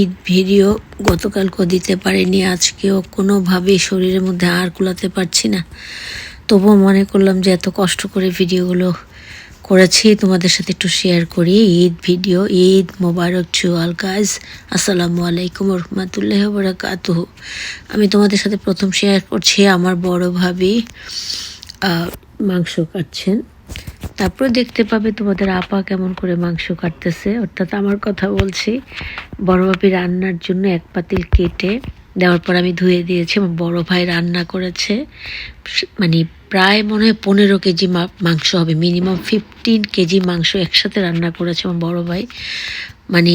Eid video গতকালকেও দিতে পারিনি, আজকেও কোনোভাবেই শরীরের মধ্যে আর কুলাতে পারছি না। তবুও মনে করলাম যে এত কষ্ট করে ভিডিওগুলো করেছি, তোমাদের সাথে একটু শেয়ার করি। ঈদ ভিডিও, ঈদ মোবারক চুয়াল গাইজ আসসালামু আলাইকুম রহমতুল্লাহ বরাকাতুহ। আমি তোমাদের সাথে প্রথম শেয়ার করছি, আমার বড় ভাবি মাংস কাটছেন। তারপরে দেখতে পাবে তোমাদের আপা কেমন করে মাংস কাটতেছে। অর্থাৎ আমার কথা বলছি, বড় ভাবি রান্নার জন্য এক পাতিল কেটে দেওয়ার পর আমি ধুয়ে দিয়েছি আমার বড় ভাই রান্না করেছে। মানে প্রায় মনে হয় পনেরো কেজি মাংস হবে, মিনিমাম ফিফটিন কেজি মাংস একসাথে রান্না করেছে আমার বড় ভাই। মানে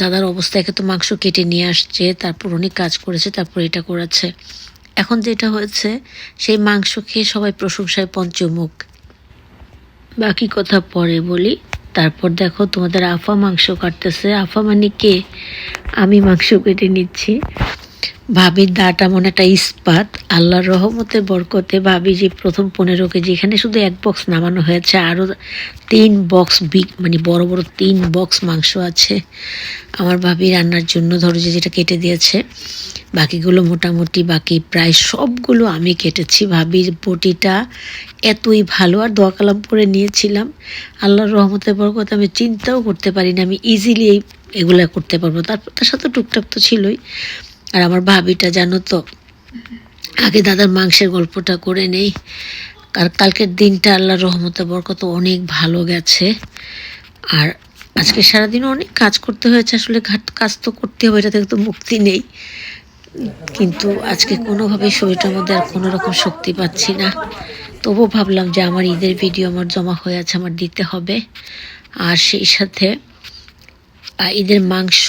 দাদার অবস্থা, একে তো মাংস কেটে নিয়ে আসছে, তারপর অনেক কাজ করেছে, তারপর এটা করেছে এখন যেটা হয়েছে, সেই মাংস খেয়ে সবাই প্রশংসায় পঞ্চমুখ। বাকি কথা পরে বলি। তারপর দেখো তোমাদের আফা মাংস কাটতেছে। আফা মানে কে? আমি মাংস কেটে নিচ্ছি। ভাবির দাটা মনে একটা ইস্পাত, আল্লাহর রহমতে, বরকতে ভাবি যে প্রথম পনেরো কেজি এখানে শুধু এক বক্স নামানো হয়েছে আরও তিন বক্স বিগ মানে বড় বড় তিন বক্স মাংস আছে। আমার ভাবি রান্নার জন্য ধরো যে যেটা কেটে দিয়েছে, বাকিগুলো মোটামুটি বাকি প্রায় সবগুলো আমি কেটেছি। ভাবির বটিটা এতই ভালো, আর দোয়া কালাম করে নিয়েছিলাম। আল্লাহর রহমতের বরকত আমি চিন্তাও করতে পারিনি, আমি ইজিলি এগুলো করতে পারব। তারপর তার সাথে টুকটাক তো ছিলই। আর আমার ভাবিটা জানো তো? আগে দাদার মাংসের গল্পটা করে নেই। আর কালকের দিনটা আল্লাহর রহমতে বরকত অনেক ভালো গেছে। আর আজকে সারাদিন অনেক কাজ করতে হয়েছে। আসলে ঘাট কাজ তো করতে হবে এটা থেকে তো মুক্তি নেই। কিন্তু আজকে কোনোভাবে শরীরটার মধ্যে আর কোনো রকম শক্তি পাচ্ছি না। তবুও ভাবলাম যে আমার ঈদের ভিডিও আমার জমা হয়ে আছে, আমার দিতে হবে। আর সেই সাথে আহ, ঈদের মাংস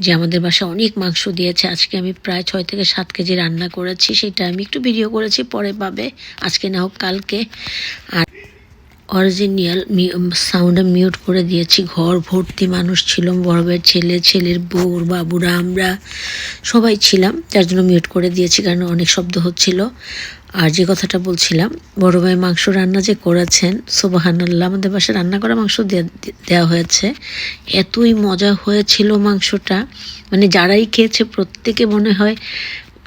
যে আমাদের বাসায় অনেক মাংস দিয়েছে আজকে আমি প্রায় ছয় থেকে সাত কেজি রান্না করেছি সেটা আমি একটু ভিডিও করেছি পরে পাবে আজকে না হোক কালকে। আর অরিজিনাল সাউন্ডে মিউট করে দিয়েছি। ঘর ভর্তি মানুষ ছিল বড় ভাইয়ের ছেলে, ছেলের বউ ওর বাবুরা, আমরা সবাই ছিলাম। যার জন্য মিউট করে দিয়েছি, কারণ অনেক শব্দ হচ্ছিল। আর যে কথাটা বলছিলাম, বড় ভাই মাংস রান্না যে করেছেন সোবাহান্নাল্লাহ আমাদের বাসায় রান্না করা মাংস দেওয়া হয়েছে। এতই মজা হয়েছিল মাংসটা। মানে যারাই খেয়েছে, প্রত্যেকে মনে হয়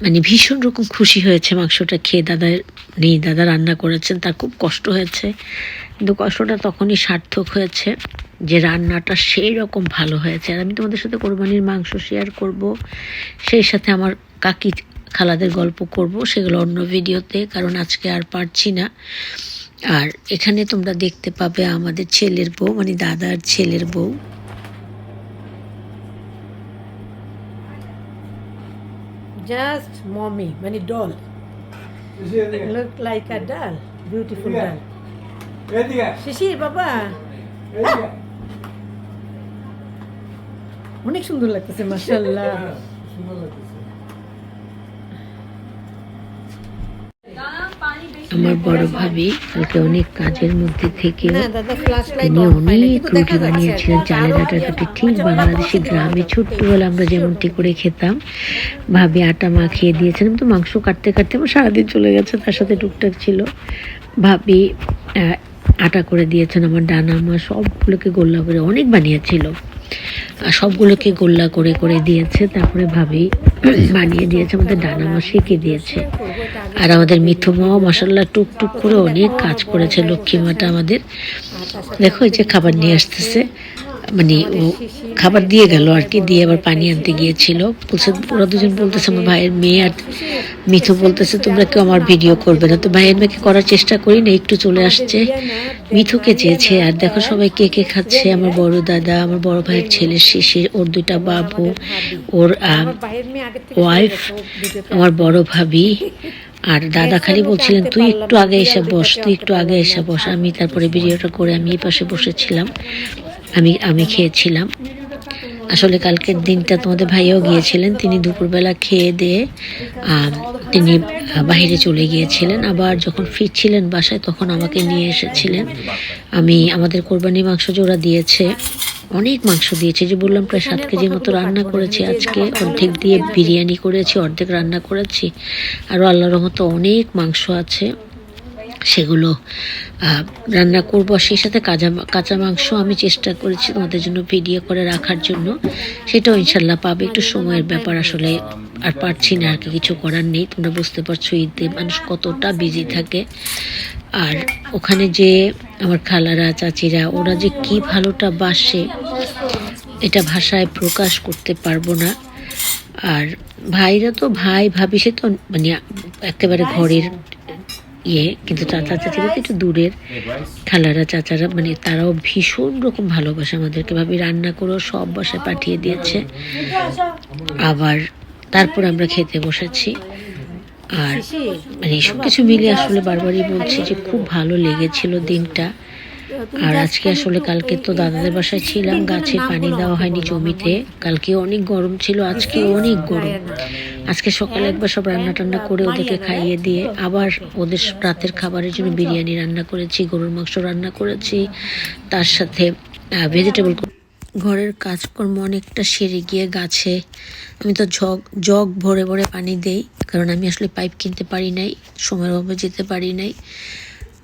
মানে ভীষণ রকম খুশি হয়েছে মাংসটা খেয়ে দাদা নেই, দাদা রান্না করেছেন, তার খুব কষ্ট হয়েছে। কিন্তু কষ্টটা তখনই সার্থক হয়েছে যে রান্নাটা সেই রকম ভালো হয়েছে। আর আমি তোমাদের সাথে কোরবানির মাংস শেয়ার করব, সেই সাথে আমার কাকি খালাদের গল্প করব, সেগুলো অন্য ভিডিওতে, কারণ আজকে আর পারছি না। আর এখানে তোমরা দেখতে পাবে আমাদের ছেলের বউ মানে দাদার ছেলের বউ। Just mommy, many doll. Look like a doll. Beautiful doll. এদিকে শিশির বাবা এদিকে অনেক সুন্দর লাগতেছে মাশাআল্লাহ সুন্দর লাগতেছে আমার বড় ভাবি কালকে অনেক কাজের মধ্যে থেকে তিনি অনেক রুটি বানিয়েছিলেন। চালের আটার রুটি ঠিক আচ্ছা, বাংলাদেশি গ্রামে ছোট্টবেলা আমরা যেমনটি করে খেতাম ভাবি আটা মাখিয়ে দিয়েছেন আমি তো মাংস কাটতে কাটতে আমার সারাদিন চলে গেছে তার সাথে টুকটাক ছিল। ভাবি আটা করে দিয়েছেন আমার ডানা মা সবগুলোকে গোল্লা করে অনেক বানিয়েছিল। সবগুলোকে গোল্লা করে করে দিয়েছে, তারপরে ভাবি বানিয়ে দিয়েছে, আমাদের ডানা মা শিখে দিয়েছে। আর আমাদের মিঠু মাও মশাল্লা টুকটুক করে অনেক কাজ করেছে, লক্ষ্মী মাটা আমাদের। দেখো এই যে খাবার নিয়ে আসতেছে। মানে ও খাবার দিয়ে গেল আর কি, দিয়ে আবার পানি আনতে গিয়েছিল। বলছে, ওরা দুজন বলতেছে, আমার ভাইয়ের মেয়ে আর মিথু বলতেছে, তোমরা কেউ আমার ভিডিও করবে না। তো ভাইয়ের মেয়েকে করার চেষ্টা করি না, একটু চলে আসছে। মিথুকে চেয়েছে, আর দেখো সবাই কে কে খাচ্ছে, আমার বড় দাদা, আমার বড় ভাইয়ের ছেলে শিশির, ওর দুইটা বাবু, ওর ওয়াইফ আমার বড় ভাবি। আর দাদা খালি বলছিলেন, তুই একটু আগে এসে বস, তুই একটু আগে এসে বস। আমি তারপরে ভিডিওটা করে আমি এই পাশে বসেছিলাম। আমি আমি খেয়েছিলাম। আসলে কালকের দিনটা তোমাদের ভাইও গিয়েছিলেন, তিনি দুপুরবেলা খেয়ে দিয়ে তিনি বাইরে চলে গিয়েছিলেন। আবার যখন ফিরছিলেন বাসায়, তখন আমাকে নিয়ে এসেছিলেন। আমি, আমাদের কোরবানি মাংস জোড়া দিয়েছে, অনেক মাংস দিয়েছে। যে বললাম, প্রায় সাত কেজির মতো রান্না করেছি আজকে, অর্ধেক দিয়ে বিরিয়ানি করেছি, অর্ধেক রান্না করেছি। আরও আল্লাহর মতো অনেক মাংস আছে। সেগুলো রান্না করব। সেই সাথে কাঁচা কাঁচা মাংস আমি চেষ্টা করেছি তোমাদের জন্য ভিডিও করে রাখার জন্য। সেটাও ইনশাল্লাহ পাবে। একটু সময়ের ব্যাপার আসলে আর পারছি না আর কি, কিছু করার নেই। তোমরা বুঝতে পারছ ঈদে মানুষ কতটা বিজি থাকে। আর ওখানে যে আমার খালারা, চাচিরা, ওরা যে কি ভালোটা বাসে, এটা ভাষায় প্রকাশ করতে পারব না। আর ভাইরা তো ভাই, ভাবি, সে তো মানে একেবারে ঘরের ইয়ে কিন্তু চাচা চাচিরা তো একটু দূরের খালারা, চাচারা মানে তারাও ভীষণ রকম ভালোবাসে আমাদেরকে। ভাবি রান্না করেও সব বাসায় পাঠিয়ে দিয়েছে। আবার তারপর আমরা খেতে বসেছি। আর মানে সব কিছু মিলে আসলে বারবারই বলছি যে খুব ভালো লেগেছিল দিনটা। আর আজকে আসলে কালকে তো দাদাদের বাসায় ছিলাম, গাছে পানি দেওয়া হয়নি জমিতে। কালকে অনেক গরম ছিল, আজকে অনেক গরম। আজকে সকালে একবার সব রান্না টান্না করে ওদেরকে খাইয়ে দিয়ে আবার ওদের রাতের খাবারের জন্য বিরিয়ানি রান্না করেছি গরুর মাংস রান্না করেছি তার সাথে ভেজিটেবল ঘরের কাজকর্ম অনেকটা সেরে গিয়ে গাছে আমি তো জগ জগ ভরে ভরে পানি দেই কারণ আমি আসলে পাইপ কিনতে পারি নাই সময়ের অভাবে যেতে পারি নাই।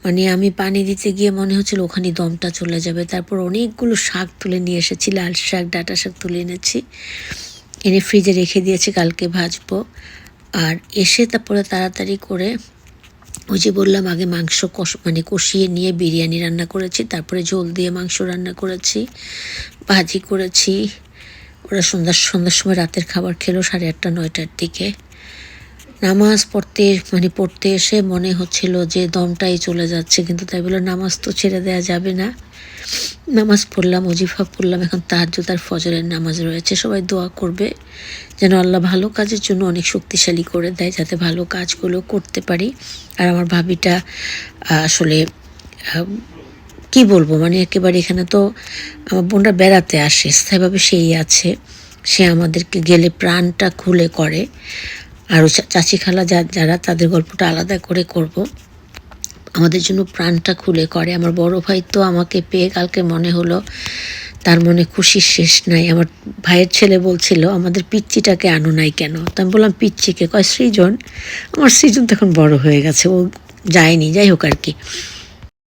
মানে আমি পানি দিতে গিয়ে মনে হচ্ছিল ওখানে দমটা চলে যাবে তারপর অনেকগুলো শাক তুলে নিয়ে এসেছি লাল শাক ডাটা শাক তুলে এনেছি। এনে ফ্রিজে রেখে দিয়েছি, কালকে ভাজবো। আর এসে তারপরে তাড়াতাড়ি করে ওই যে বললাম, আগে মাংস কষ মানে কষিয়ে নিয়ে বিরিয়ানি রান্না করেছি, তারপরে ঝোল দিয়ে মাংস রান্না করেছি, ভাজি করেছি। ওরা সন্ধ্যার সন্ধ্যার সময় রাতের খাবার খেলো সাড়ে আটটা, নয়টার দিকে। নামাজ পড়তে মানে পড়তে এসে মনে হচ্ছিল যে দমটাই চলে যাচ্ছে, কিন্তু তাই বলে নামাজ তো ছেড়ে দেওয়া যাবে না। নামাজ পড়লাম অজিফা পড়লাম, এখন তাহাজ্জুদ আর ফজরের নামাজ রয়েছে। সবাই দোয়া করবে যেন আল্লাহ ভালো কাজের জন্য অনেক শক্তিশালী করে দেয়, যাতে ভালো কাজগুলো করতে পারি। আর আমার ভাবিটা আসলে কি বলব মানে একেবারে এখানে তো আমার বোনরা বেড়াতে আসে, স্থায়ীভাবে সেই আছে। সে আমাদেরকে গেলে প্রাণটা খুলে করে। আরও চাচি খালা যা- যারা তাদের গল্পটা আলাদা করে করব। আমাদের জন্য প্রাণটা খুলে করে। আমার বড় ভাই তো আমাকে পেয়ে কালকে মনে হলো, তার মনে খুশির শেষ নাই। আমার ভাইয়ের ছেলে বলছিল, আমাদের পিচ্চিটাকে আনো নাই কেন? তো আমি বললাম, পিচ্চিকে? কয়, সৃজন। আমার সৃজন তখন বড় হয়ে গেছে, ও যায়নি। যাই হোক আর কি।